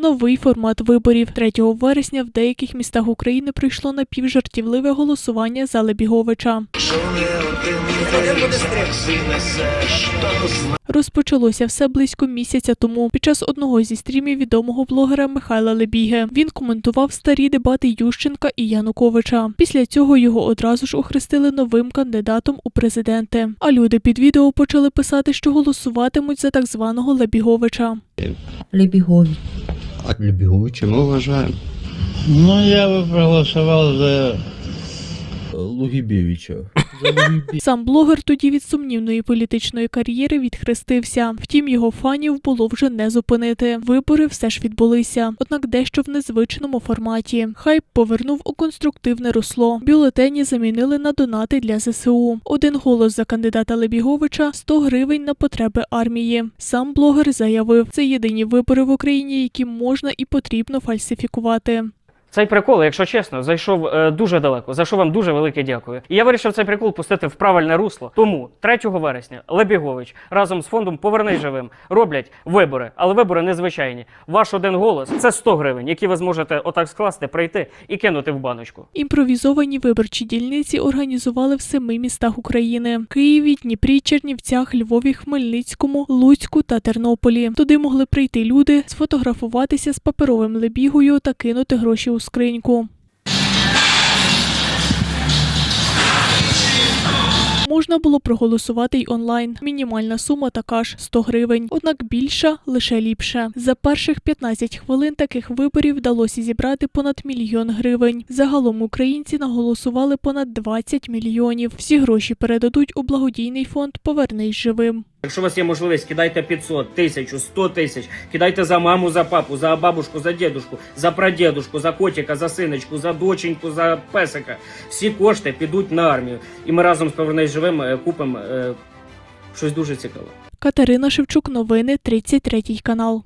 Новий формат виборів 3 вересня в деяких містах України прийшло напівжартівливе голосування за Лебіговича. Розпочалося все близько місяця тому під час одного зі стрімів відомого блогера Михайла Лебіги. Він коментував старі дебати Ющенка і Януковича. Після цього його одразу ж охрестили новим кандидатом у президенти. А люди під відео почали писати, що голосуватимуть за так званого Лебіговича. Лебігові. А Любіговича ми вважаємо. Ну, я бы проголосовал за Лугібєвича. Сам блогер тоді від сумнівної політичної кар'єри відхрестився. Втім, його фанів було вже не зупинити. Вибори все ж відбулися, однак дещо в незвичному форматі. Хайп повернув у конструктивне русло. Бюлетені замінили на донати для ЗСУ. Один голос за кандидата Лебіговича 100 гривень на потреби армії. Сам блогер заявив, це єдині вибори в Україні, які можна і потрібно фальсифікувати. Цей прикол, якщо чесно, зайшов е, дуже далеко. За що вам дуже велике дякую. І я вирішив цей прикол пустити в правильне русло. Тому 3 вересня Лебігович разом з фондом Повернись живим роблять вибори, але вибори незвичайні. Ваш один голос це 100 гривень, які ви зможете отак скласти, прийти і кинути в баночку. Імпровізовані виборчі дільниці організували в семи містах України: Києві, Дніпрі, Чернівцях, Львові, Хмельницькому, Луцьку та Тернополі. Туди могли прийти люди, сфотографуватися з паперовим лебігою та кинути гроші у скриньку. Можна було проголосувати й онлайн. Мінімальна сума така ж 100 гривень, однак більша лише ліпше. За перших 15 хвилин таких виборів вдалося зібрати понад мільйон гривень. Загалом українці наголосували понад 20 мільйонів. Всі гроші передадуть у благодійний фонд Повернись живим. Якщо у вас є можливість, кидайте 500, 1000, 100 тисяч, кидайте за маму, за папу, за бабушку, за дедушку, за прадедушку, за котика, за синочку, за доченьку, за песика. Всі кошти підуть на армію. І ми разом з Повернись живим е, купимо е, щось дуже цікаве. Катерина Шевчук, новини 33 канал.